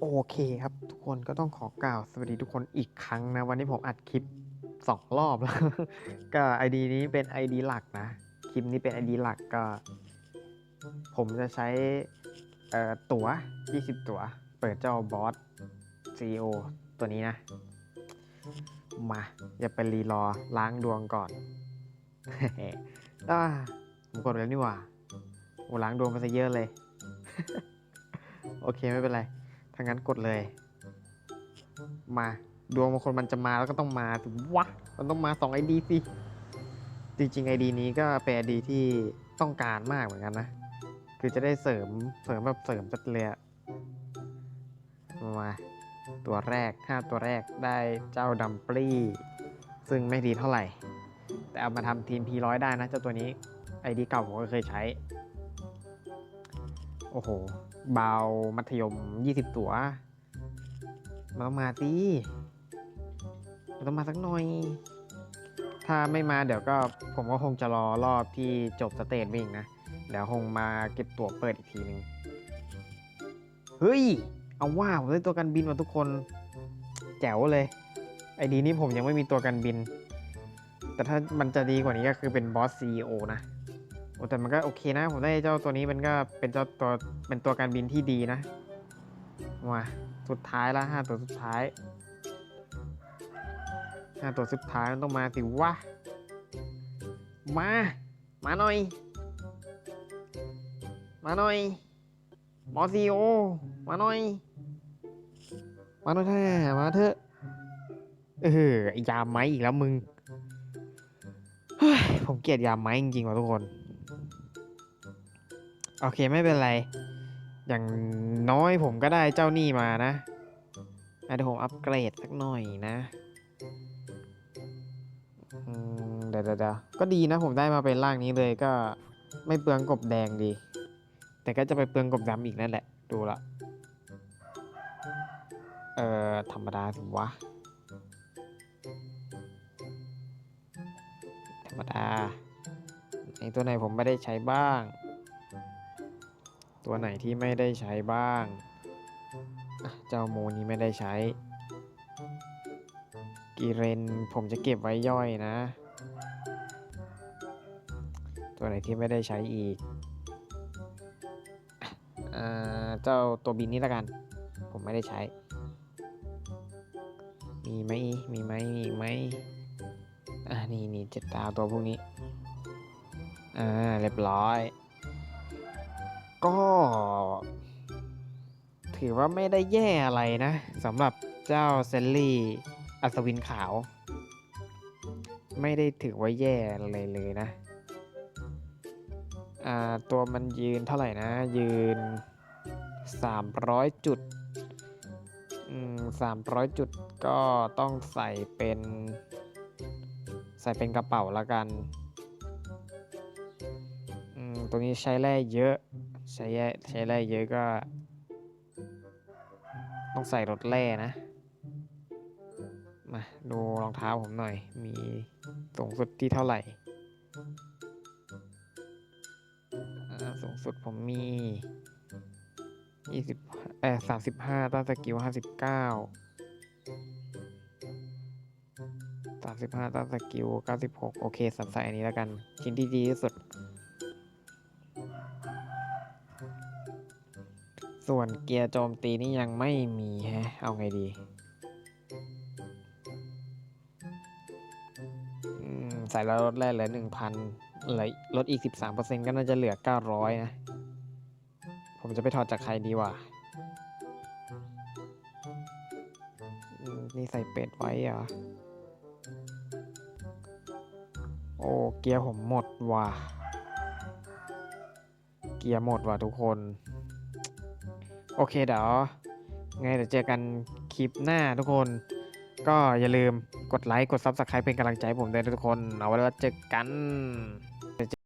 โอเคครับ ทุกคนก็ต้องขอกล่าวสวัสดีทุกคนอีกครั้งนะ วันนี้ผมอัดคลิปสองรอบแล้วก็ ID นี้เป็น ID หลักนะ คลิปนี้เป็น ID หลักก็ ผมจะใช้เอ่อตั๋ว 20 ตั๋ว เปิดเจ้าบอส CEO ตัวนี้นะ มา อย่าไปรีรอล้างดวงก่อนอ่าผมกดแล้วนี่ว่าโอ้ล้างดวงไปซะเยอะเลย โอเคไม่เป็นไรถ้างั้นกดเลย มาดวงบางคนมันจะมาแล้วก็ต้องมาสิวะมันต้องมาสองไอดีสิ จริงๆไอดีนี้ก็เป็นไอดีที่ต้องการมากเหมือนกันนะ คือจะได้เสริมเสริมแบบเสริมจัดเลยมาตัวแรกห้าตัวแรกได้เจ้าดัมปลี่ซึ่งไม่ดีเท่าไหร่ แต่เอามาทำทีมพีร้อยได้นะเจ้าตัวนี้ไอดีเก่าผมก็เคยใช้ โอ้โห บามัธยม 20 ตัว มันต้องมาสิมันต้องมาสักหน่อย ถ้าไม่มาเดี๋ยวก็ผมก็คงจะรอรอบที่จบสเตจวิ่งนะ เดี๋ยวคงมาเก็บตั๋วเปิดอีกทีหนึ่งเฮ้ย เอาว่าผมได้ตัวกันบินมาทุกคน แจ๋วเลย ไอดีนี้ผมยังไม่มีตัวกันบิน แต่ถ้ามันจะดีกว่านี้ก็คือเป็นบอสซีโอนะ แต่มันก็โอเคนะ ผมได้เจ้าตัวนี้มันก็เป็นเจ้าตัวเป็นตัวการบินที่ดีนะมาสุดท้ายละห้าตัวสุดท้ายห้าตัวสุดท้ายมันต้องมาสิวะมา มาหน่อย มาหน่อยบอซีโอ มาหน่อย มาหน่อยแท้มาเถอะเออไอยาไม้อีกแล้วมึงเฮ้ยผมเกลียดยาไม้จริงๆว่ะทุกคน โอเคไม่เป็นไร อย่างน้อยผมก็ได้เจ้านี่มานะเดี๋ยวผมอัปเกรดสักหน่อยนะเดี๋ยวเดี๋ยวเดี๋ยวก็ดีนะผมได้มาเป็นร่างนี้เลยก็ไม่เปลืองกบแดงดี แต่ก็จะไปเปลืองกบดำอีกนั่นแหละ ดูละเอ่อธรรมดาสิวะ ธรรมดาไอตัวไหนผมไม่ได้ใช้บ้าง ตัวไหนที่ไม่ได้ใช้บ้าง เจ้าโมนี้ไม่ได้ใช้ กีเรนผมจะเก็บไว้ย่อยนะ ตัวไหนที่ไม่ได้ใช้อีกอ่าเจ้าตัวบินนี้ละกัน ผมไม่ได้ใช้ มีไหมมีไหมมีไหมอ่านี่นี่เจ็ดดาวตัวพวกนี้ อ่า เรียบร้อย ก็ ถือว่าไม่ได้แย่อะไรนะสำหรับเจ้าเซลลี่อัศวินขาว ไม่ได้ถือว่าแย่อะไรเลยนะ อ่า ตัวมันยืนเท่าไหร่นะ ยืน 300 จุดอืม300 จุดก็ต้องใส่เป็น ใส่เป็นกระเป๋าละกัน อืม ตัวนี้ใช้แร่เยอะ ใช้แร่ใช้แร่เยอะก็ ต้องใส่รถแร่นะ มาดูรองเท้าผมหน่อย มีสูงสุดที่เท่าไหร่สูงสุดผมมียี่สิบเออสามสิบห้าต้านสกิลห้าสิบเก้าสามสิบห้าต้านสกิลเก้าสิบหกโอเคสัใส่อันนี้แล้วกัน ชิ้นที่ดีที่สุด ส่วนเกียร์โจมตีนี่ยังไม่มีฮะ เอาไงดีใส่แล้วลดแรกเหลือหนึ่งพันเหลือลดอีกสิบสามเปอร์เซ็นก็น่าจะเหลือเก้าร้อยนะ ผมจะไปถอดจากใครดีวะนี่ใส่เป็ดไว้เหรอ โอ้เกียร์ผมหมดว่ะ เกียร์หมดว่ะทุกคน โอเคเดี๋ยวไงเดี๋ยวเจอกันคลิปหน้าทุกคน ก็อย่าลืมกดไลค์ กด Subscribe เป็นกำลังใจให้ผมด้วยนะทุกคน เอาไว้แล้วเจอกัน